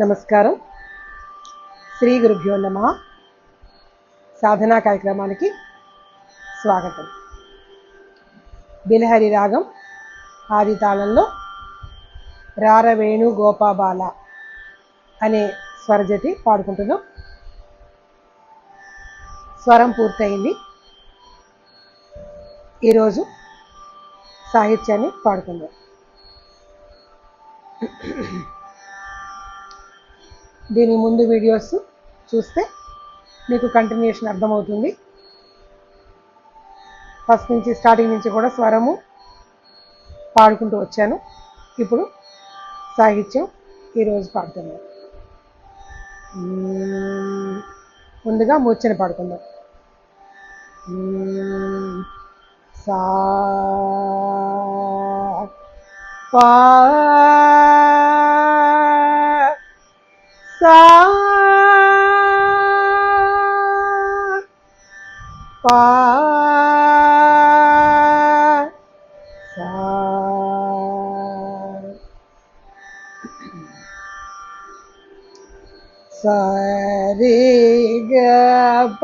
నమస్కారం. శ్రీ గురుభ్యో నమ. సాధనా కార్యక్రమానికి స్వాగతం. బిలహరి రాగం ఆది తాళంలో రారవేణు గోపాబాల అనే స్వరజతి పాడుకుంటున్నాం. స్వరం పూర్తయింది. ఈరోజు సాహిత్యాన్ని పాడుకుందాం. దీని ముందు వీడియోస్ చూస్తే మీకు కంటిన్యూషన్ అర్థమవుతుంది. ఫస్ట్ నుంచి స్టార్టింగ్ నుంచి కూడా స్వరము పాడుకుంటూ వచ్చాను. ఇప్పుడు సాహిత్యం ఈరోజు పాడుతున్నాను ముందుగా మూర్చని పాడుకుందాం. సా పా சா பா சரி கப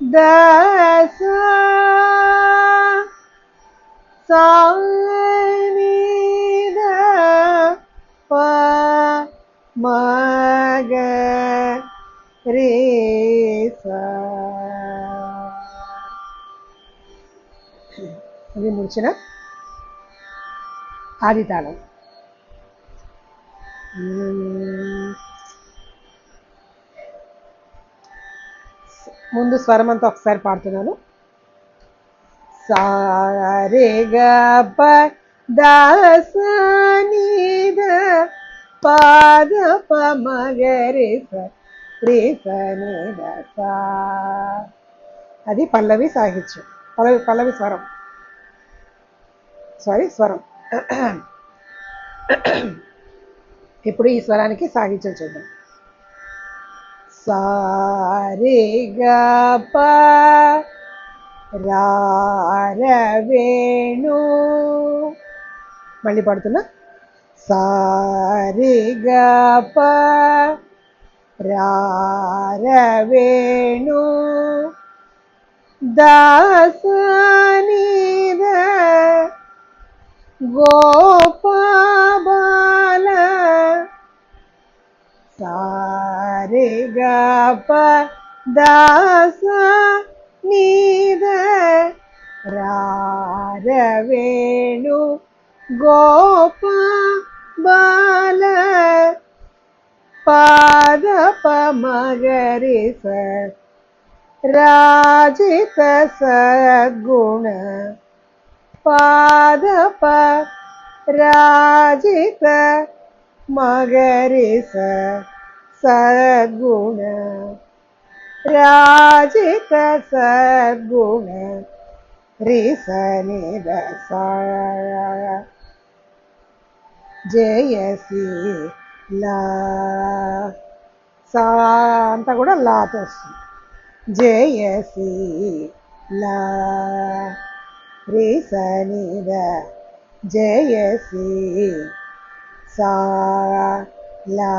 தச சா మ గ రే సా. ముడిచిన ఆది తాళం ముందు స్వరం అంతా ఒకసారి పాడుతున్నాను. సారే గ ప దాస పాద పమగరి సా అది పల్లవి సాహిత్యం. పల్లవి పల్లవి స్వరం. సారీ స్వరం. ఇప్పుడు ఈ స్వరానికి సాహిత్యం చూద్దాం. సారే గ రారవేణు మళ్ళీ పడుతున్నా? സാരിഗ പാരവേണു ദാസനീത ഗോപാല സാരിഗ ദാസ നീത രാരവേണു ഗോ ಬಾಲ ಪಾದಪ ಮಗರಿಸ ರಾಜಿತ ಸದ್ಗುಣ ಪಾದಪ ರಾಜಿತ ಮಗರಿಸ ಸದ್ಗುಣ ರಾಜಿತ ಸದ್ಗುಣ ರಿಸ ನಿದ జయసి లా సా అంతా కూడా లాతో వస్తుంది జయసి లా రిసనిద జయసి సా లా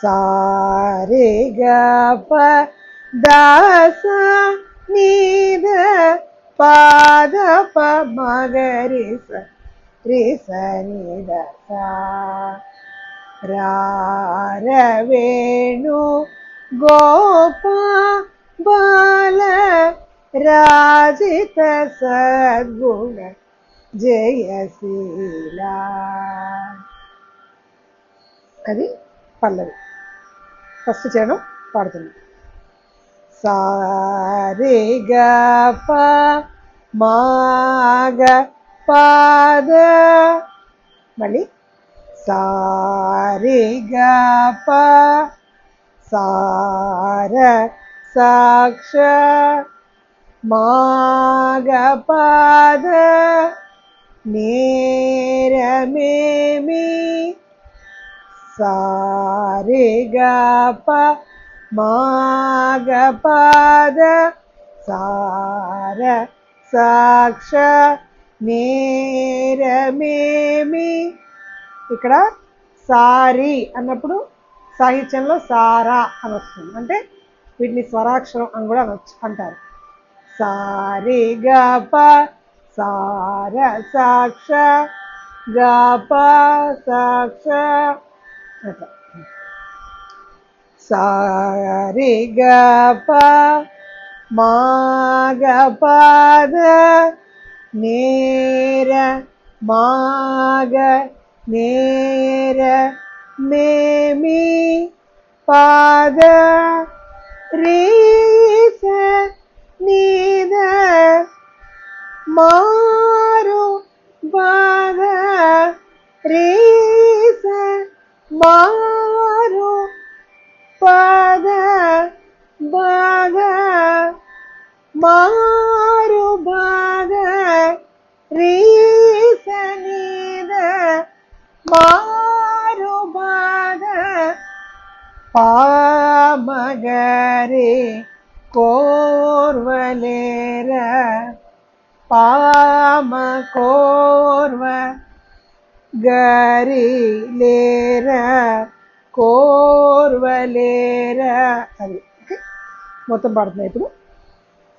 సారే గ ప దాస నీద పాద ప మగరి స రి రారవేణు గోప బాల రాజిత సద్గుణ జయశీలా అది పల్లవి ఫస్ట్ చరణం పాడుతుంది సారే గ ప మాగ പദ. മലി സാരി ഗ പ. സാര സാക്ഷ. മാഗപാദ. നേരമേമി. സാരി ഗ പ. മാഗപാദ. സാര സാക്ഷ. నేరమేమి? ఇక్కడ సారి అన్నప్పుడు సాహిత్యంలో సారా అని వస్తుంది అంటే వీటిని స్వరాక్షరం అని కూడా అనొచ్చు అంటారు. సారి గప సార సాక్ష గప సాక్ష అట్లా. సారి గప మా గపద നേര മാഗ നേര മേമി പാദ രീസ നീത മാറു പാദ രീസ മാറു പാദ പാദ മാ పామగరే కోర్వలేర పామ కోర్వ గరి లేర కోర్వలేర అది ఓకే మొత్తం పాడుతున్నాయి ఇప్పుడు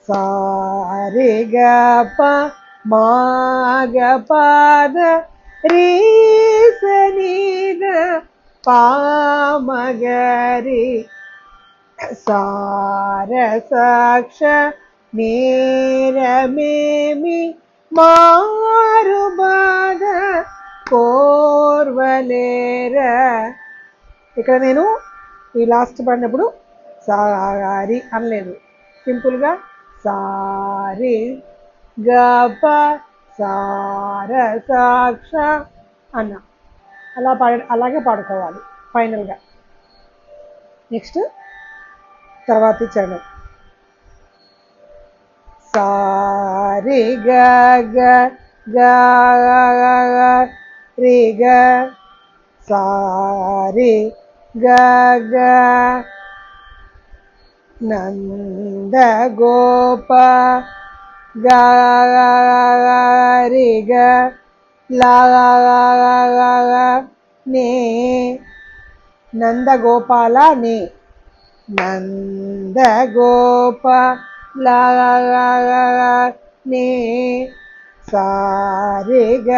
సారి గప మాగ పాద రీసనీద పామగరి సార సాక్ష నేరమేమి మారు బాధ కోర్వలేర ఇక్కడ నేను ఈ లాస్ట్ పడినప్పుడు సారి అనలేదు. సింపుల్గా సారి గప సార సాక్ష అన్న. అలా పాడ అలాగే పాడుకోవాలి ఫైనల్గా. నెక్స్ట్ తర్వాతి చరణం. సారి గ గ రి గ. సారి గ గ. నంద గోప గారి గ. నే నందగోపాల నే నంద గోప నే సారి గ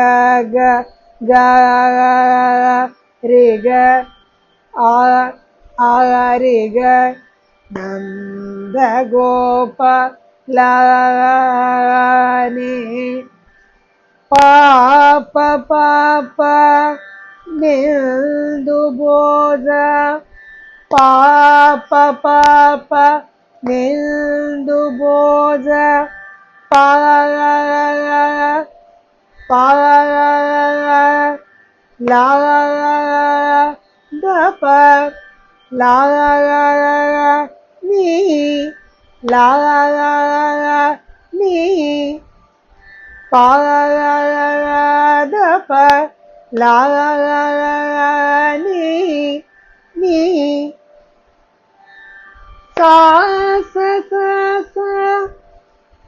గ గ గ ఆ ఆ రే గ பாப பாப நிந்து போத பாப பாப நிந்து போத பால பால லாப லாலா நீ லாலா நீ பாலா പ ലാ നീ നീ സാ സ സ സ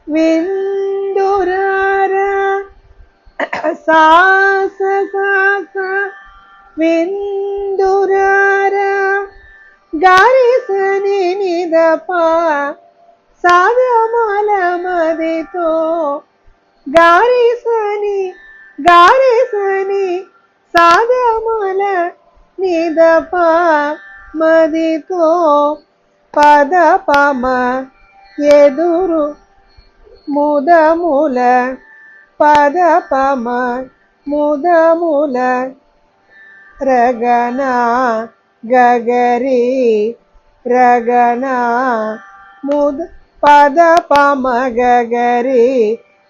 വിന്ദുരാര സാ സ സ സ വിന്ദുരാര ഗാരി സ നി നി ദ പ സാധമാല മതി തോ ഗാരി സ നി ഗാരി గారిసని సాధమాల నిదప మదితో పద పమ ఎదురు ముదముల పద పమ ముదముల రగన గగరి రగన ముద పద పమ గగరి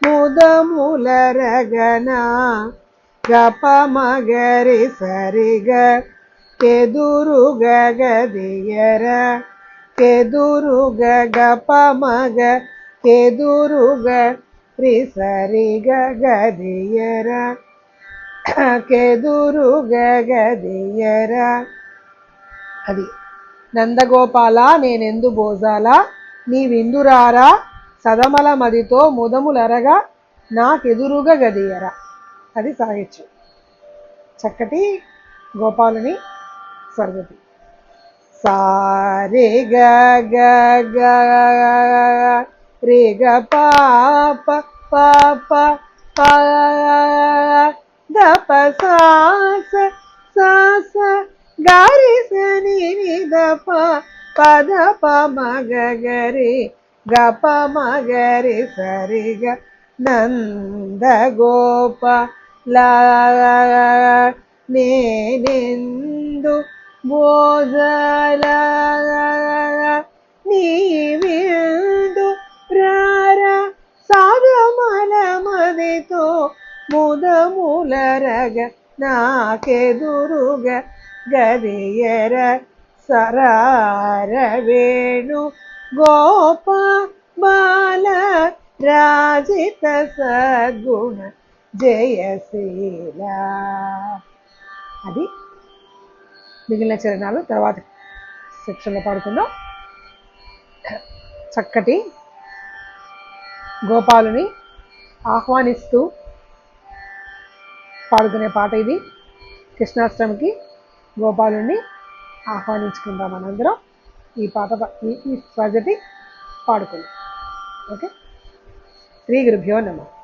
ముదముల రగన గప మగరి సరిగ ఎదురు గగదియర ఎదురుగ గప మగ ఎదురుగ రి సరిగ గదియర కెదురు గగదియర అది నందగోపాల నేనెందు బోజాల నీ విందురారా సదమల మదితో ముదములరగా నాకెదురుగా గదియర అది సాహిత్యం చక్కటి గోపాలుని స్వర్గతి. సారే గ గ గ రే గ పాప పాప ప దప సాస సాస గారి సని ని ని ద ప ప ద ప మ గ గ రే గ ప మ గ రే గ నంద గోప నేనెందు బోధల నీవిందు రార సాగమల మదితో ముదములరగ నాకెదురుగ గదియర సరార వేణు గోప బాల రాజిత సద్గుణ జయశీల. అది మిగిలిన చరణాలు తర్వాత సెక్షన్లో పాడుకుందాం. చక్కటి గోపాలుని ఆహ్వానిస్తూ పాడుకునే పాట ఇది. కృష్ణాష్టమికి గోపాలుని ఆహ్వానించుకుందాం మనందరం. ఈ పాట ఈ ఈ స్వజతి పాడుకుందాం. ఓకే? శ్రీ గురుభ్యో నమః.